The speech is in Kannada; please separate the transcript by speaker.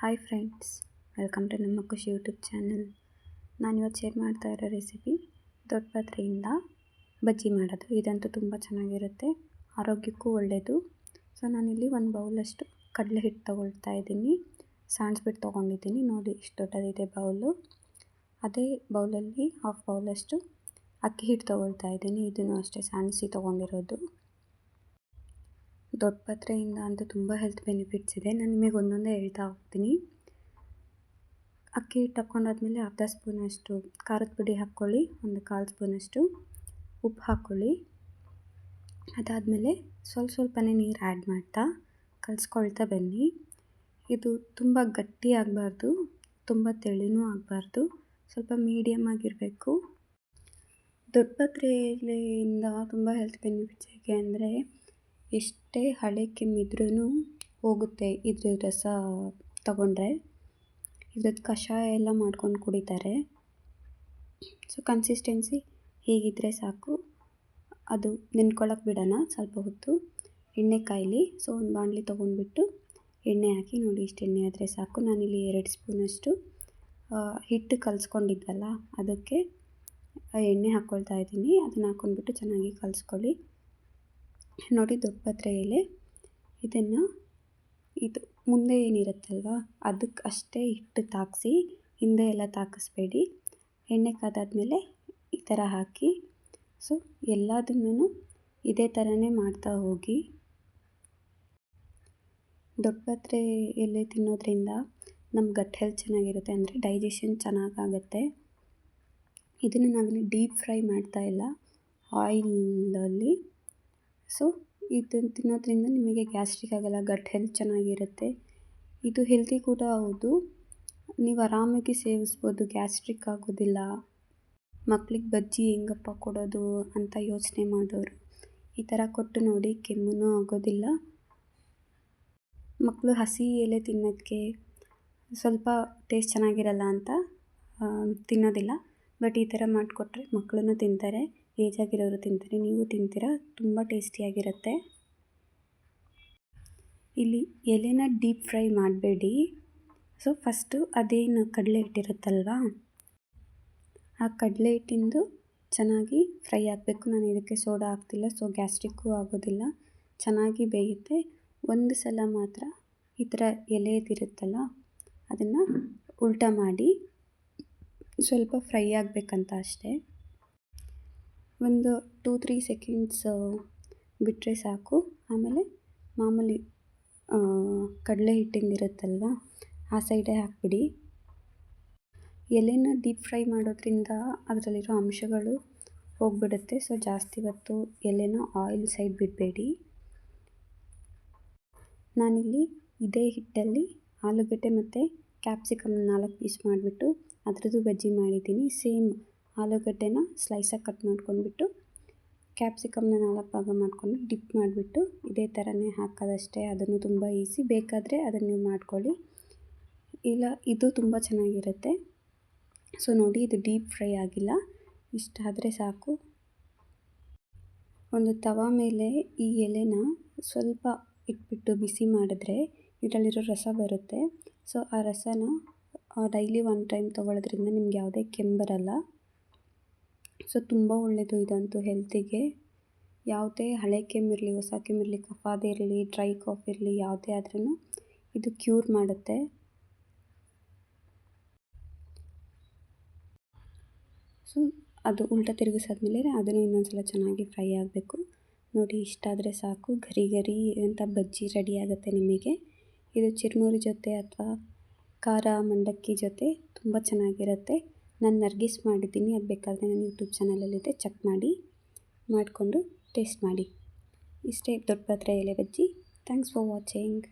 Speaker 1: ಹಾಯ್ ಫ್ರೆಂಡ್ಸ್ ವೆಲ್ಕಮ್ ಟು ನಮ್ಮ ಖುಷಿ ಯೂಟ್ಯೂಬ್ ಚಾನಲ್ ನಾನು ಇವತ್ತು ಶೇರ್ ಮಾಡ್ತಾ ಇರೋ ರೆಸಿಪಿ ದೊಡ್ಡ ಪಾತ್ರೆಯಿಂದ ಬಜ್ಜಿ ಮಾಡೋದು. ಇದಂತೂ ತುಂಬ ಚೆನ್ನಾಗಿರುತ್ತೆ, ಆರೋಗ್ಯಕ್ಕೂ ಒಳ್ಳೆಯದು ಸೊ ನಾನಿಲ್ಲಿ ಒಂದು ಬೌಲಷ್ಟು ಕಡಲೆ ಹಿಟ್ಟು ತೊಗೊಳ್ತಾ ಇದ್ದೀನಿ. ಸಾಣಿಸ್ಬಿಟ್ಟು ತೊಗೊಂಡಿದ್ದೀನಿ. ನೋಡಿ ಇಷ್ಟು ದೊಡ್ಡದಿದೆ ಬೌಲು. ಅದೇ ಬೌಲಲ್ಲಿ ಹಾಫ್ ಬೌಲಷ್ಟು ಅಕ್ಕಿ ಹಿಟ್ಟು ತೊಗೊಳ್ತಾ ಇದ್ದೀನಿ. ಇದನ್ನು ಅಷ್ಟೇ ಸಾಣಿಸಿ ತೊಗೊಂಡಿರೋದು. ದೊಡ್ಡ ಅಂತ ತುಂಬ ಹೆಲ್ತ್ ಬೆನಿಫಿಟ್ಸ್ ಇದೆ. ನಾನು ನಿಮಗೆ ಒಂದೊಂದೇ ಹೇಳ್ತಾ ಹೋಗ್ತೀನಿ. ಅಕ್ಕಿ ಹಾಕ್ಕೊಂಡಾದ್ಮೇಲೆ ಅರ್ಧ ಸ್ಪೂನಷ್ಟು ಖಾರದ ಪುಡಿ ಹಾಕ್ಕೊಳ್ಳಿ, ಒಂದು ಕಾಲು ಸ್ಪೂನಷ್ಟು ಉಪ್ಪು ಹಾಕ್ಕೊಳ್ಳಿ. ಅದಾದಮೇಲೆ ಸ್ವಲ್ಪ ಸ್ವಲ್ಪನೇ ನೀರು ಆ್ಯಡ್ ಮಾಡ್ತಾ ಕಲಿಸ್ಕೊಳ್ತಾ ಬನ್ನಿ. ಇದು ತುಂಬ ಗಟ್ಟಿ ಆಗಬಾರ್ದು, ತುಂಬ ತೆಳುನೂ ಆಗಬಾರ್ದು, ಸ್ವಲ್ಪ ಮೀಡಿಯಮ್ ಆಗಿರಬೇಕು. ದೊಡ್ಡಪತ್ರೆಯಿಂದ ತುಂಬ ಹೆಲ್ತ್ ಬೆನಿಫಿಟ್ಸ್ ಹೇಗೆ ಅಂದರೆ ಎಷ್ಟೇ ಹಳೆ ಕೆಮ್ಮಿದ್ರೂ ಹೋಗುತ್ತೆ ಇದ್ರ ರಸ ತಗೊಂಡ್ರೆ. ಇದ್ರದ್ದು ಕಷಾಯ ಎಲ್ಲ ಮಾಡ್ಕೊಂಡು ಕುಡಿತಾರೆ. ಸೊ ಕನ್ಸಿಸ್ಟೆನ್ಸಿ ಹೀಗಿದ್ದರೆ ಸಾಕು? ಅದು ನೆನ್ಕೊಳ್ಳೋಕೆ ಬಿಡೋಣ ಸ್ವಲ್ಪ ಹೊತ್ತು. ಎಣ್ಣೆ ಕಾಯಲಿ. ಸೊ ಒಂದು ಬಾಣಲಿ ತೊಗೊಂಡ್ಬಿಟ್ಟು ಎಣ್ಣೆ ಹಾಕಿ ನೋಡಿ ಇಷ್ಟು ಎಣ್ಣೆ ಆದರೆ ಸಾಕು. ನಾನಿಲ್ಲಿ ಎರಡು ಸ್ಪೂನಷ್ಟು ಹಿಟ್ಟು ಕಲಿಸ್ಕೊಂಡಿದ್ವಲ್ಲ ಅದಕ್ಕೆ ಎಣ್ಣೆ ಹಾಕ್ಕೊಳ್ತಾ ಇದ್ದೀನಿ. ಅದನ್ನು ಹಾಕ್ಕೊಂಡ್ಬಿಟ್ಟು ಚೆನ್ನಾಗಿ ಕಲಿಸ್ಕೊಳ್ಳಿ. ನೋಡಿ ದೊಡ್ಡಪತ್ರೆ ಎಲೆ. ಇದನ್ನು ಇದು ಮುಂದೆ ಏನಿರುತ್ತಲ್ವ ಅದಕ್ಕೆ ಅಷ್ಟೇ ಇಟ್ಟು ತಾಗಿಸಿ ಹಿಂದೆ ಎಲ್ಲ ತಾಕಿಸ್ಬೇಡಿ. ಎಣ್ಣೆ ಕಾದಾದ್ಮೇಲೆ ಈ ಥರ ಹಾಕಿ. ಸೊ ಎಲ್ಲದನ್ನೂ ಇದೇ ಥರನೇ ಮಾಡ್ತಾ ಹೋಗಿ. ದೊಡ್ಡಪತ್ರೆ ಎಲೆ ತಿನ್ನೋದ್ರಿಂದ ನಮ್ಮ ಗಟ್ ಹೆಲ್ತ್ ಚೆನ್ನಾಗಿರುತ್ತೆ, ಅಂದರೆ ಡೈಜೆಷನ್ ಚೆನ್ನಾಗಾಗತ್ತೆ. ಇದನ್ನು ನಾವಿಲ್ಲಿ ಡೀಪ್ ಫ್ರೈ ಮಾಡ್ತಾ ಇಲ್ಲ. ಆಯಿಲಲ್ಲಿ ಸೊ ಇದನ್ನು ತಿನ್ನೋದ್ರಿಂದ ನಿಮಗೆ ಗ್ಯಾಸ್ಟ್ರಿಕ್ ಆಗೋಲ್ಲ ಗಟ್ ಹೆಲ್ತ್ ಚೆನ್ನಾಗಿರುತ್ತೆ. ಇದು ಹೆಲ್ತಿ ಕೂಡ ಹೌದು. ನೀವು ಆರಾಮಾಗಿ ಸೇವಿಸ್ಬೋದು, ಗ್ಯಾಸ್ಟ್ರಿಕ್ ಆಗೋದಿಲ್ಲ. ಮಕ್ಳಿಗೆ ಬಜ್ಜಿ ಹೆಂಗಪ್ಪ ಕೊಡೋದು ಅಂತ ಯೋಚನೆ ಮಾಡೋರು, ಈ ಥರ ಕೊಟ್ಟು ನೋಡಿ ಕೆಮ್ಮೂ ಆಗೋದಿಲ್ಲ. ಮಕ್ಕಳು ಹಸಿ ಎಲೆ ತಿನ್ನೋಕ್ಕೆ ಸ್ವಲ್ಪ ಟೇಸ್ಟ್ ಚೆನ್ನಾಗಿರಲ್ಲ ಅಂತ ತಿನ್ನೋದಿಲ್ಲ. ಬಟ್ ಈ ಥರ ಮಾಡಿಕೊಟ್ರೆ ಮಕ್ಕಳನ್ನು ತಿಂತಾರೆ. ಏಜ್ ಆಗಿರೋರು ತಿಂತಾರೆ, ನೀವು ತಿಂತೀರಾ? ತುಂಬ ಟೇಸ್ಟಿಯಾಗಿರುತ್ತೆ. ಇಲ್ಲಿ ಎಲೆನ ಡೀಪ್ ಫ್ರೈ ಮಾಡಬೇಡಿ. ಸೊ, ಫಸ್ಟು ಅದೇನು ಕಡಲೆ ಹಿಟ್ಟಿರುತ್ತಲ್ವಾ? ಆ ಕಡಲೆ ಹಿಟ್ಟಿಂದು ಚೆನ್ನಾಗಿ ಫ್ರೈ ಆಗಬೇಕು. ನಾನು ಇದಕ್ಕೆ ಸೋಡಾ ಹಾಕ್ತಿಲ್ಲ, ಸೊ ಗ್ಯಾಸ್ಟ್ರಿಕ್ಕು ಆಗೋದಿಲ್ಲ. ಚೆನ್ನಾಗಿ ಬೇಯುತ್ತೆ. ಒಂದು ಸಲ ಮಾತ್ರ ಈ ಥರ ಎಲೆದಿರುತ್ತಲ್ಲ ಅದನ್ನು ಉಲ್ಟಾ ಮಾಡಿ ಸ್ವಲ್ಪ ಫ್ರೈ ಆಗಬೇಕಂತ ಅಷ್ಟೇ. ಒಂದು ಟೂ ತ್ರೀ ಸೆಕೆಂಡ್ಸ್ ಬಿಟ್ಟರೆ ಸಾಕು. ಆಮೇಲೆ ಮಾಮೂಲಿ ಕಡಲೆ ಹಿಟ್ಟಿಂದಿರುತ್ತಲ್ವ ಆ ಸೈಡೇ ಹಾಕ್ಬಿಡಿ. ಎಲೆನ ಡೀಪ್ ಫ್ರೈ ಮಾಡೋದ್ರಿಂದ ಅದರಲ್ಲಿರೋ ಅಂಶಗಳು ಹೋಗ್ಬಿಡುತ್ತೆ. ಸೊ ಜಾಸ್ತಿ ಹೊತ್ತು ಎಲೆನ ಆಯಿಲ್ ಸೈಡ್ ಬಿಡಬೇಡಿ. ನಾನಿಲ್ಲಿ ಇದೇ ಹಿಟ್ಟಲ್ಲಿ ಆಲೂಗಡ್ಡೆ ಮತ್ತು ಕ್ಯಾಪ್ಸಿಕಮ್ ನಾಲ್ಕು ಪೀಸ್ ಮಾಡಿಬಿಟ್ಟು ಅದರದ್ದು ಬಜ್ಜಿ ಮಾಡಿದ್ದೀನಿ. ಸೇಮ್ ಆಲೂಗಡ್ಡೆನ ಸ್ಲೈಸಾಗಿ ಕಟ್ ಮಾಡ್ಕೊಂಡ್ಬಿಟ್ಟು ಕ್ಯಾಪ್ಸಿಕಮ್ನ ನಾಲ್ಕು ಭಾಗ ಮಾಡಿಕೊಂಡು ಡಿಪ್ ಮಾಡಿಬಿಟ್ಟು, ಇದೇ ಥರನೇ ಹಾಕೋದಷ್ಟೇ. ಅದನ್ನು ತುಂಬ ಈಸಿ ಬೇಕಾದರೆ ಅದನ್ನು ನೀವು ಮಾಡ್ಕೊಳ್ಳಿ. ಇಲ್ಲ, ಇದು ತುಂಬ ಚೆನ್ನಾಗಿರುತ್ತೆ. ಸೊ ನೋಡಿ, ಇದು ಡೀಪ್ ಫ್ರೈ ಆಗಿಲ್ಲ. ಇಷ್ಟಾದರೆ ಸಾಕು. ಒಂದು ತವ ಮೇಲೆ ಈ ಎಲೆನ ಸ್ವಲ್ಪ ಇಟ್ಬಿಟ್ಟು ಬಿಸಿ ಮಾಡಿದ್ರೆ ಇದರಲ್ಲಿರೋ ರಸ ಬರುತ್ತೆ. ಸೊ ಆ ರಸನ ಡೈಲಿ ಒನ್ ಟೈಮ್ ತೊಗೊಳೋದ್ರಿಂದ ನಿಮ್ಗೆ ಯಾವುದೇ ಕೆಮ್ಮು ಬರಲ್ಲ. ಸೊ ತುಂಬ ಒಳ್ಳೆಯದು ಇದಂತೂ ಹೆಲ್ತಿಗೆ ಯಾವುದೇ ಹಳೆ ಕೆಮ್ಮಿರಲಿ, ಹೊಸ ಕೆಮ್ಮಿರಲಿ, ಕಫಾದೇ ಇರಲಿ ಡ್ರೈ ಕಾಫ್ ಇರಲಿ, ಯಾವುದೇ ಆದ್ರೂ ಇದು ಕ್ಯೂರ್ ಮಾಡುತ್ತೆ. ಸೊ ಅದು ಉಲ್ಟ ತಿರುಗಿಸಾದ್ಮೇಲೆ ಅದನ್ನು ಇನ್ನೊಂದು ಸಲ ಚೆನ್ನಾಗಿ ಫ್ರೈ ಆಗಬೇಕು. ನೋಡಿ, ಇಷ್ಟಾದರೆ ಸಾಕು. ಗರಿ ಗರಿ ಅಂತ ಬಜ್ಜಿ ರೆಡಿ ಆಗುತ್ತೆ ನಿಮಗೆ. ಇದು ಚಿರುಮುರಿ ಜೊತೆ ಅಥವಾ ಖಾರ ಮಂಡಕ್ಕಿ ಜೊತೆ ತುಂಬ ಚೆನ್ನಾಗಿರುತ್ತೆ. ನಾನು ನರ್ಗಿಸ್ ಮಾಡಿದ್ದೀನಿ, ಅದು ಬೇಕಾದರೆ ನನ್ನ ಯೂಟ್ಯೂಬ್ ಚಾನಲಲ್ಲಿದೆ, ಚೆಕ್ ಮಾಡಿ, ಮಾಡಿಕೊಂಡು ಟೇಸ್ಟ್ ಮಾಡಿ. ಇಷ್ಟೇ, ದೊಡ್ಡ ಪಾತ್ರೆ ಎಲೆ ಬಜ್ಜಿ. Thanks for watching.